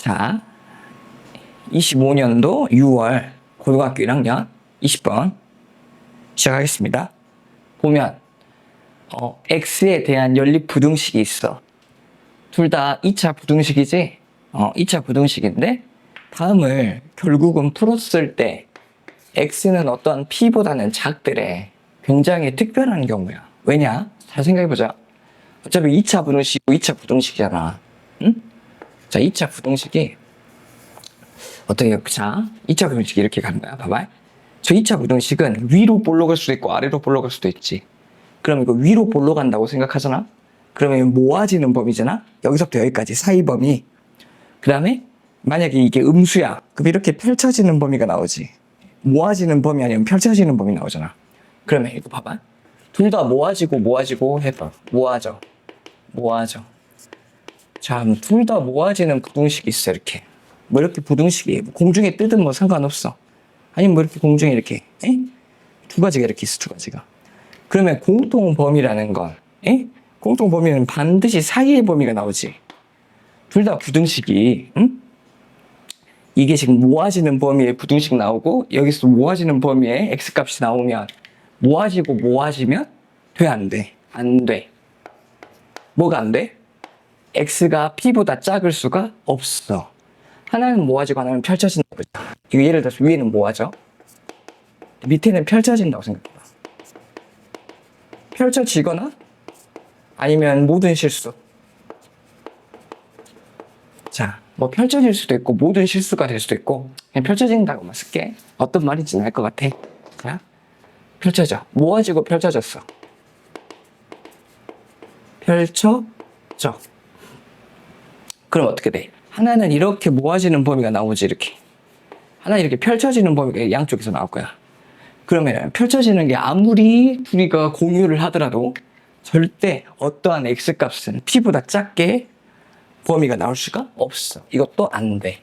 자, 25년도 6월 고등학교 1학년 20번 시작하겠습니다. 보면 어, X에 대한 연립 부등식이 있어. 둘 다 2차 부등식이지? 어, 2차 부등식인데 다음을 결국은 풀었을 때 X는 어떤 P보다는 작더래. 굉장히 특별한 경우야. 왜냐? 잘 생각해보자. 어차피 2차 부등식이고 2차 부등식이잖아. 응? 자, 2차 부등식이 어떻게, 자, 2차 부등식이 이렇게 가는 거야. 봐봐. 저 2차 부등식은 위로 볼로 갈 수도 있고 아래로 볼로 갈 수도 있지. 그럼 이거 위로 볼로 간다고 생각하잖아? 그러면 모아지는 범위잖아? 여기서부터 여기까지 사이 범위. 그 다음에 만약에 이게 음수야. 그럼 이렇게 펼쳐지는 범위가 나오지. 모아지는 범위 아니면 펼쳐지는 범위 나오잖아. 그러면 이거 봐봐. 둘 다 모아지고 모아지고 해봐. 모아져. 모아져. 자, 둘다 모아지는 부등식이 있어, 이렇게. 뭐 이렇게 부등식이 뭐 공중에 뜨든 뭐 상관없어. 아니면 뭐 이렇게 공중에 이렇게, 에? 두 가지가 이렇게 있어, 두 가지가. 그러면 공통 범위라는 건, 에? 공통 범위는 반드시 사이의 범위가 나오지. 둘 다 부등식이, 응? 이게 지금 모아지는 범위에 부등식 나오고, 여기서 모아지는 범위에 x 값이 나오면, 모아지고 모아지면, 돼, 안 돼? 안 돼. 뭐가 안 돼? X가 p보다 작을 수가 없어. 하나는 모아지고 하나는 펼쳐진다고 그랬죠. 이거 예를 들어서 위에는 모아져. 밑에는 펼쳐진다고 생각해봐. 펼쳐지거나 아니면 모든 실수. 자, 뭐 펼쳐질 수도 있고 모든 실수가 될 수도 있고 그냥 펼쳐진다고만 쓸게. 어떤 말인지는 알 것 같아. 자, 펼쳐져. 모아지고 펼쳐졌어. 펼쳐져. 그럼 어떻게 돼? 하나는 이렇게 모아지는 범위가 나오지 이렇게. 하나 이렇게 펼쳐지는 범위가 양쪽에서 나올 거야. 그러면 펼쳐지는 게 아무리 둘이가 공유를 하더라도 절대 어떠한 x 값은 p보다 작게 범위가 나올 수가 없어. 이것도 안 돼.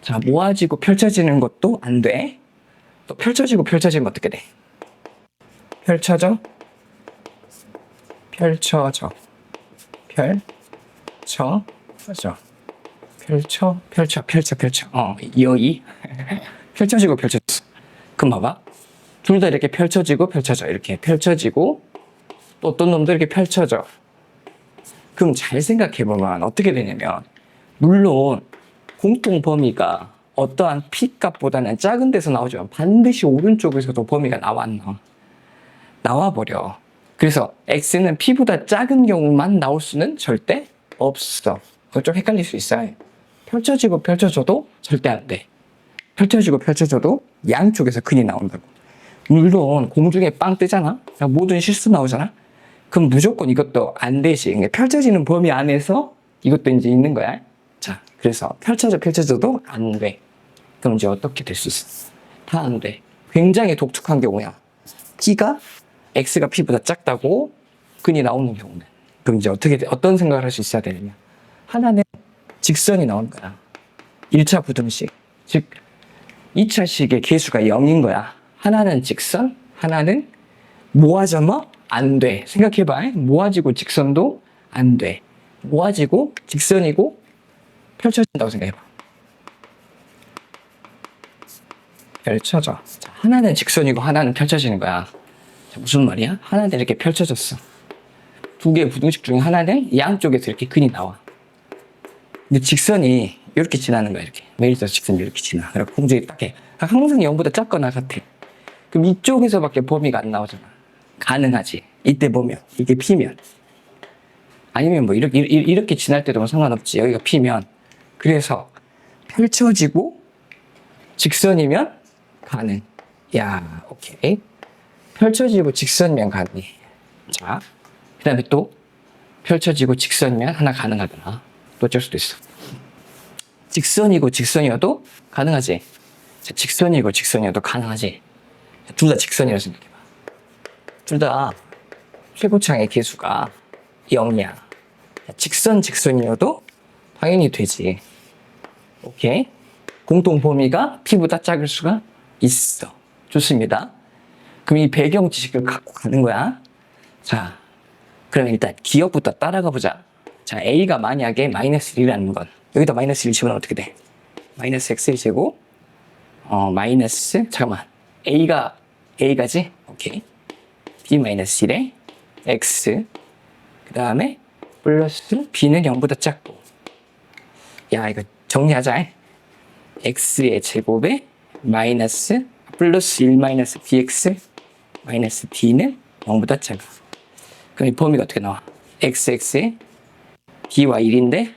자, 모아지고 펼쳐지는 것도 안 돼. 또 펼쳐지고 펼쳐지면 어떻게 돼? 펼쳐져. 펼쳐져. 펼쳐 져. 펼쳐, 펼쳐, 펼쳐, 펼쳐. 어, 여기. 펼쳐지고 펼쳐졌어. 그럼 봐봐. 둘 다 이렇게 펼쳐지고 펼쳐져. 이렇게 펼쳐지고 또 어떤 놈도 이렇게 펼쳐져. 그럼 잘 생각해보면 어떻게 되냐면, 물론 공통 범위가 어떠한 p 값보다는 작은 데서 나오지만 반드시 오른쪽에서도 범위가 나왔나. 나와버려. 그래서 x는 p보다 작은 경우만 나올 수는 절대 없어. 그거 좀 헷갈릴 수 있어요. 펼쳐지고 펼쳐져도 절대 안 돼. 펼쳐지고 펼쳐져도 양쪽에서 근이 나온다고. 물론 공중에 빵 뜨잖아. 모든 실수 나오잖아. 그럼 무조건 이것도 안 되지. 펼쳐지는 범위 안에서 이것도 이제 있는 거야. 자, 그래서 펼쳐져 펼쳐져도 안 돼. 그럼 이제 어떻게 될 수 있어? 다 안 돼. 굉장히 독특한 경우야. P가 X가 P보다 작다고 근이 나오는 경우는. 그럼 이제 어떻게, 돼? 어떤 생각을 할 수 있어야 되느냐. 하나는 직선이 나오는 거야. 1차 부등식. 즉, 2차식의 개수가 0인 거야. 하나는 직선, 하나는 모아져머 안 돼. 생각해봐. 모아지고 직선도 안 돼. 모아지고 직선이고 펼쳐진다고 생각해봐. 펼쳐져. 자, 하나는 직선이고 하나는 펼쳐지는 거야. 자, 무슨 말이야? 하나는 이렇게 펼쳐졌어. 두 개의 부등식 중에 하나는 양쪽에서 이렇게 근이 나와. 근데 직선이 이렇게 지나는 거야, 이렇게. 들어서 직선이 이렇게 지나. 그래서 공중에 딱 해. 항상 0보다 작거나 같아. 그럼 이쪽에서밖에 범위가 안 나오잖아. 가능하지. 이때 보면. 이게 P면. 아니면 뭐 이렇게, 이- 이렇게 지날 때도 뭐 상관없지. 여기가 P면. 그래서 펼쳐지고 직선이면 가능. 야, 오케이. 펼쳐지고 직선이면 가능해. 자, 그 다음에 또 펼쳐지고 직선이면 하나 가능하더라. 또 어쩔 수도 있어. 직선이고 직선이어도 가능하지. 자, 직선이고 직선이어도 가능하지. 둘 다 직선이라고 생각해봐. 둘 다 최고창의 개수가 0이야. 직선 직선이어도 당연히 되지. 오케이. 공통 범위가 P보다 작을 수가 있어. 좋습니다. 그럼 이 배경 지식을 갖고 가는 거야. 자, 그럼 일단 기억부터 따라가 보자. 자, A가 만약에 마이너스 1이라는 건 여기다 마이너스 1 집으면 어떻게 돼? 마이너스 x 제곱. 어 마이너스 잠깐만. A가 a가지? 오케이. B 마이너스 1에 x. 그 다음에 플러스 b는 0보다 작고. 야 이거 정리하자. X의 제곱에 마이너스 플러스 1 마이너스 bx 마이너스 b는 0보다 작아. 그럼 이 범위가 어떻게 나와? xx에 b와 1인데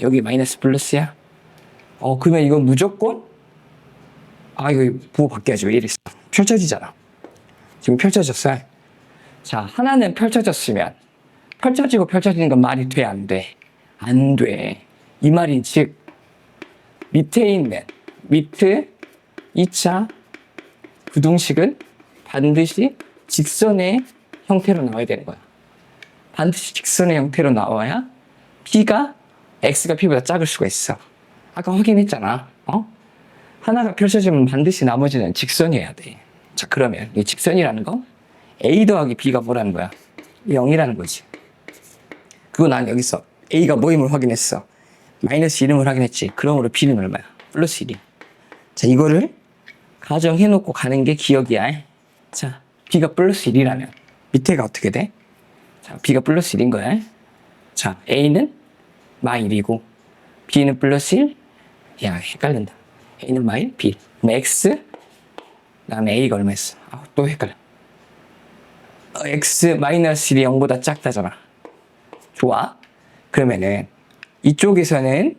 여기 마이너스 플러스야 어 그러면 이건 무조건 아 이거 부호 바뀌어야지 왜 이랬어 펼쳐지잖아 지금 펼쳐졌어요 자 하나는 펼쳐졌으면 펼쳐지고 펼쳐지는 건 말이 돼 안 돼? 안 돼. 이 말인 즉 밑에 있는 밑에 2차 부등식은 반드시 직선의 형태로 나와야 되는 거야. 반드시 직선의 형태로 나와야 P가 X가 P보다 작을 수가 있어. 아까 확인했잖아. 어? 하나가 펼쳐지면 반드시 나머지는 직선이어야 돼. 자, 그러면 이 직선이라는 거 A 더하기 B가 뭐라는 거야? 0이라는 거지. 그거 난 여기서 A가 모임을 확인했어. 마이너스 1임을 확인했지. 그러므로 B는 얼마야? 플러스 1이. 자, 이거를 가정해놓고 가는 게 기억이야. 자, B가 플러스 1이라면 밑에가 어떻게 돼? 자, B가 플러스 1인 거야. 자, A는 마 1이고 B는 플러스 1. 야, 헷갈린다. A는 마 1, B. 그럼 X, 그 다음에 A가 얼마였어? 아, 또 헷갈려. 어, X 마이너스 1이 0보다 작다잖아. 좋아. 그러면은 이쪽에서는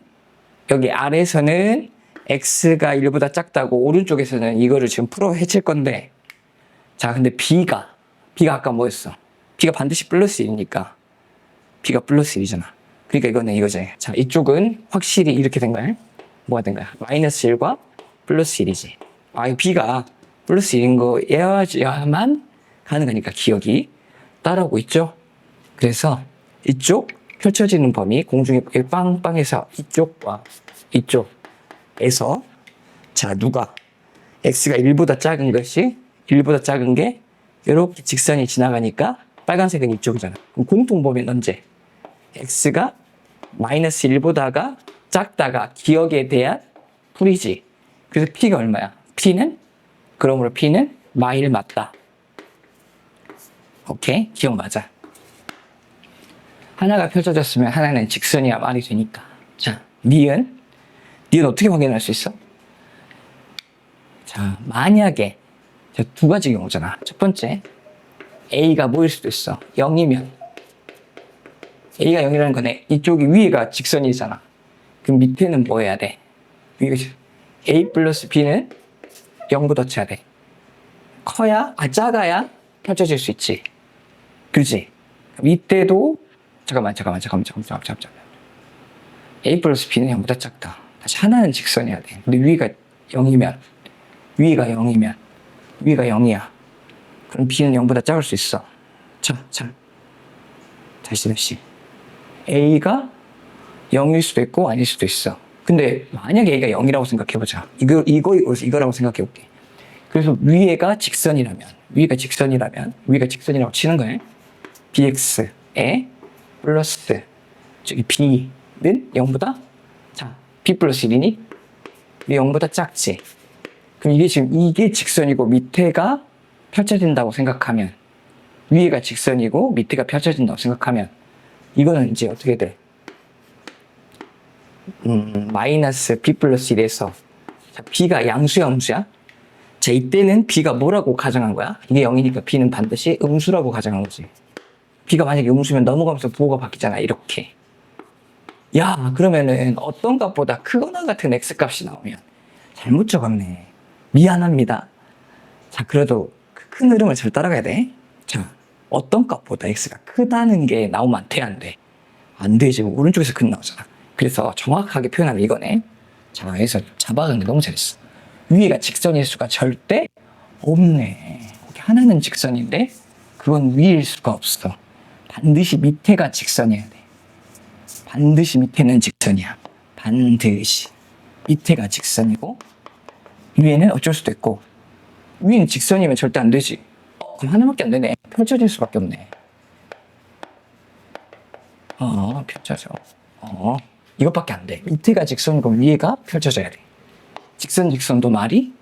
여기 아래에서는 x가 1보다 작다고 오른쪽에서는 이거를 지금 풀어 해칠 건데 자 근데 b가 b가 아까 뭐였어? b가 반드시 플러스 1이니까 b가 플러스 1이잖아. 그러니까 이거는 이거지. 자 이쪽은 확실히 이렇게 된 거야. 뭐가 된 거야? 마이너스 1과 플러스 1이지. 아이 b가 플러스 1인 거여야만 가능하니까 기억이 따라오고 있죠. 그래서 이쪽 펼쳐지는 범위 공중에 빵빵해서 이쪽과 이쪽에서 자 누가 x가 1보다 작은 것이 1보다 작은 게 이렇게 직선이 지나가니까 빨간색은 이쪽이잖아. 그럼 공통 범위는 언제? X가 마이너스 1보다가 작다가 기억에 대한 풀이지. 그래서 p가 얼마야? p는 그러므로 p는 마일 맞다. 오케이 기억 맞아. 하나가 펼쳐졌으면 하나는 직선이야 말이 되니까. 자, 니은. 니은 어떻게 확인할 수 있어? 자, 만약에 자, 두 가지 경우잖아. 첫 번째, A가 뭐일 수도 있어. 0이면. A가 0이라는 거네. 이쪽이 위가 직선이잖아. 그럼 밑에는 뭐 해야 돼? A 플러스 B는 0보다 쳐야 돼. 커야, 아, 작아야 펼쳐질 수 있지. 그지? 이때도 잠깐만 잠깐만 잠깐만 잠깐만 잠깐만 잠깐만 A 플러스 B는 0보다 작다 다시 하나는 직선이어야 돼 근데 위가 0이면 위가 0이면 위가 0이야 그럼 B는 0보다 작을 수 있어 자 자 다시 다시 A가 0일 수도 있고 아닐 수도 있어. 근데 만약에 A가 0이라고 생각해보자. 이거 이거 이거라고 생각해볼게. 그래서 위에가 직선이라면 위가 직선이라면 위가 직선이라고 치는 거예요 bx에 플러스 저기 b는 0보다 자 b 플러스 1이니 0보다 작지. 그럼 이게 지금 이게 직선이고 밑에가 펼쳐진다고 생각하면 위에가 직선이고 밑에가 펼쳐진다고 생각하면 이거는 이제 어떻게 돼? 음, 마이너스 b 플러스 1에서 자, b가 양수야 음수야? 자 이때는 b가 뭐라고 가정한 거야? 이게 0이니까 b는 반드시 음수라고 가정한 거지 b가 만약에 음수면 넘어가면서 부호가 바뀌잖아 이렇게 야 그러면은 어떤 값보다 크거나 같은 x값이 나오면 잘못 적었네 미안합니다 자 그래도 그큰 흐름을 잘 따라가야 돼자 어떤 값보다 x가 크다는 게 나오면 안 돼 안 돼 안 되지 오른쪽에서 큰 나오잖아 그래서 정확하게 표현하면 이거네 자 그래서 잡아가는 게 너무 잘했어 위에가 직선일 수가 절대 없네 거기 하나는 직선인데 그건 위일 수가 없어 반드시 밑에가 직선이어야 돼. 반드시 밑에는 직선이야. 반드시. 밑에가 직선이고, 위에는 어쩔 수도 있고, 위는 직선이면 절대 안 되지. 어, 그럼 하나밖에 안 되네. 펼쳐질 수밖에 없네. 어, 펼쳐져. 어. 이것밖에 안 돼. 밑에가 직선이고 위에가 펼쳐져야 돼. 직선 직선도 말이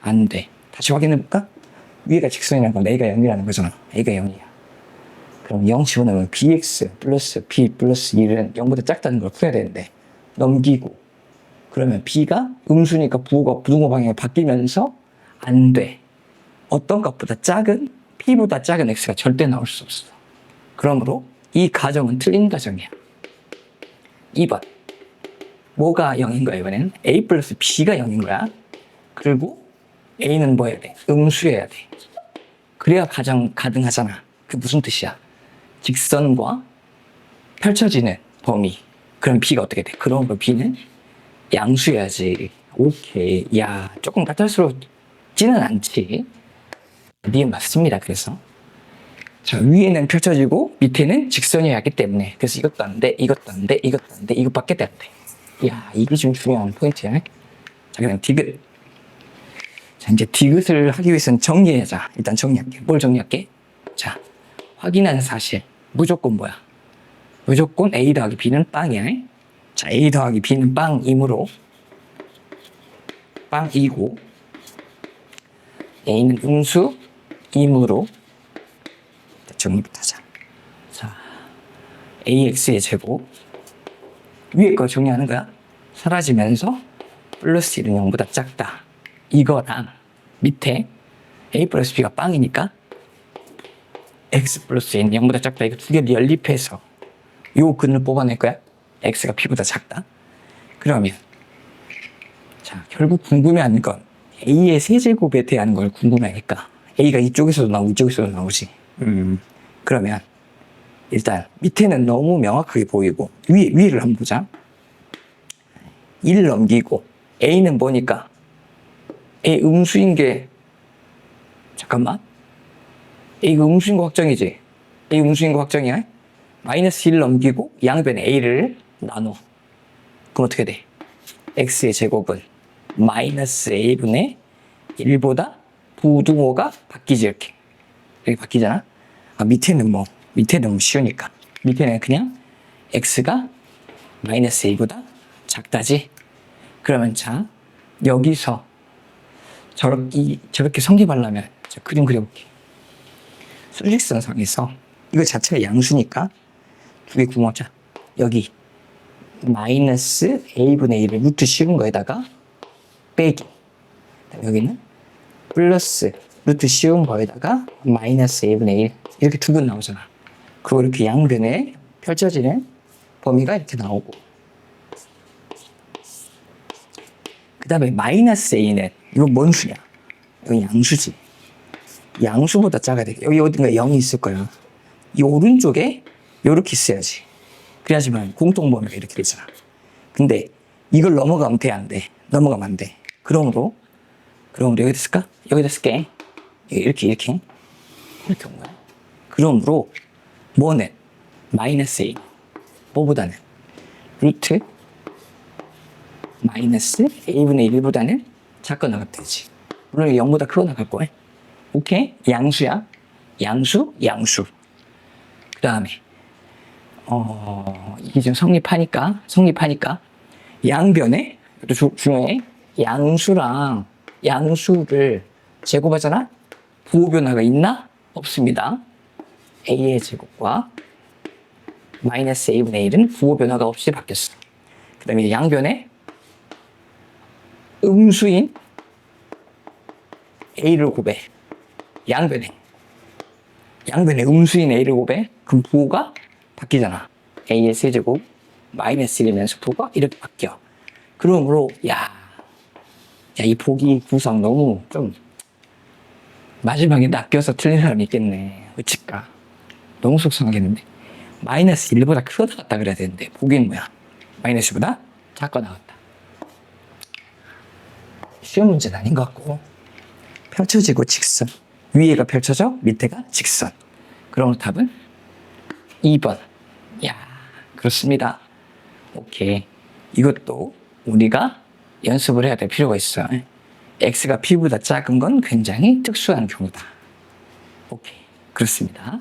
안 돼. 다시 확인해 볼까? 위에가 직선이라는 건 A가 0이라는 거잖아. A가 0이야. 그럼 0 집어넣으면 bx 플러스 b 플러스 1은 0보다 작다는 걸 풀어야 되는데 넘기고 그러면 b가 음수니까 부호가 부등호 방향이 바뀌면서 안 돼. 어떤 값보다 작은 p보다 작은 x가 절대 나올 수 없어. 그러므로 이 가정은 틀린 가정이야. 2번. 뭐가 0인 거야, 이번에는? a 플러스 b가 0인 거야. 그리고 a는 뭐 해야 돼? 음수해야 돼. 그래야 가정 가능하잖아. 그 무슨 뜻이야? 직선과 펼쳐지는 범위. 그럼 b가 어떻게 돼? 그럼 그 b는 양수해야지. 오케이. 야, 조금 까탈스럽지는 않지. 네 맞습니다. 그래서. 자, 위에는 펼쳐지고 밑에는 직선이어야 하기 때문에 그래서 이것도 안 돼, 이것도 안 돼, 이것도 안 돼, 이것밖에 안 돼. 야, 이게 좀 중요한 포인트야. 자, 그다음 디귿. 자, 이제 디귿을 하기 위해서는 정리하자. 일단 정리할게. 뭘 정리할게? 자, 확인하는 사실. 무조건 뭐야? 무조건 A 더하기 B는 빵이야. 자, A 더하기 B는 빵이므로 빵이고 A는 음수 이므로 정리부터 하자. 자, AX의 제곱 위에 거 정리하는 거야. 사라지면서 플러스 1은 0보다 작다. 이거랑 밑에 A 플러스 B가 빵이니까 X 플러스 N은 0보다 작다. 이거 두 개를 연립해서 요 근을 뽑아낼 거야. X가 B보다 작다. 그러면 자 결국 궁금해하는 건 A의 세제곱에 대한 걸 궁금해하니까 A가 이쪽에서도 나오고 이쪽에서도 나오지. 음. 그러면 일단 밑에는 너무 명확하게 보이고 위 위를 한번 보자. 1 넘기고 A는 뭐니까? A 음수인 게 잠깐만. A가 음수인 거 확정이지? A 음수인 거 확정이야? 마이너스 1 넘기고 양변에 A를 나눠. 그럼 어떻게 돼? X의 제곱은 마이너스 A분의 1보다 부등호가 바뀌지 이렇게. 이렇게 바뀌잖아? 아, 밑에는 뭐 밑에는 뭐 쉬우니까. 밑에는 그냥 X가 마이너스 A보다 작다지. 그러면 자 여기서 저렇게, 저렇게 성립하려면 자, 그림 그려볼게. 수직선상에서 이거 자체가 양수니까 두 개 구멍자. 여기 마이너스 a분의 1을 루트 씌운 거에다가 빼기. 여기는 플러스 루트 씌운 거에다가 마이너스 a분의 1 이렇게 두근 나오잖아 그리고 이렇게 양변에 펼쳐지는 범위가 이렇게 나오고 그 다음에 마이너스 a는 이건 뭔 수냐? 이건 양수지. 양수보다 작아야 돼. 여기 어딘가 0이 있을 거야. 이 오른쪽에 이렇게 있어야지. 그래야지만 공통범위가 이렇게 되잖아. 근데 이걸 넘어가면 돼, 안 돼? 넘어가면 안 돼. 그러므로, 그러므로 여기다 쓸까? 여기다 쓸게. 이렇게, 이렇게. 이렇게 온 거야. 그러므로, 뭐는? 마이너스 A. 뭐보다는? 루트 마이너스 a분의 1보다는 작거 나가면 되지. 물론 0보다 크고 나갈 거야. 오케이? 양수야. 양수, 양수. 그 다음에, 어, 이게 지금 성립하니까, 성립하니까, 양변에, 또 주- 중요해. 양수랑 양수를 제곱하잖아? 부호 변화가 있나? 없습니다. a의 제곱과 마이너스 a분의 1은 부호 변화가 없이 바뀌었어. 그 다음에 양변에 음수인 A를 곱해. 양변에. 양변에 음수인 A를 곱해. 그럼 부호가 바뀌잖아. A의 세제곱 마이너스 1이면서 부호가 이렇게 바뀌어. 그러므로 야, 야, 이 보기 구성 너무 좀 마지막에 낚여서 틀린 사람이 있겠네. 어찌까. 너무 속상하겠는데. 마이너스 1보다 크게 나갔다 그래야 되는데 보기는 뭐야? 마이너스보다 작게 나갔다. 쉬운 문제는 아닌 것 같고 펼쳐지고 직선 위에가 펼쳐져 밑에가 직선 그럼 답은 2번 야 그렇습니다 오케이 이것도 우리가 연습을 해야 될 필요가 있어 x가 p보다 작은 건 굉장히 특수한 경우다. 오케이. 그렇습니다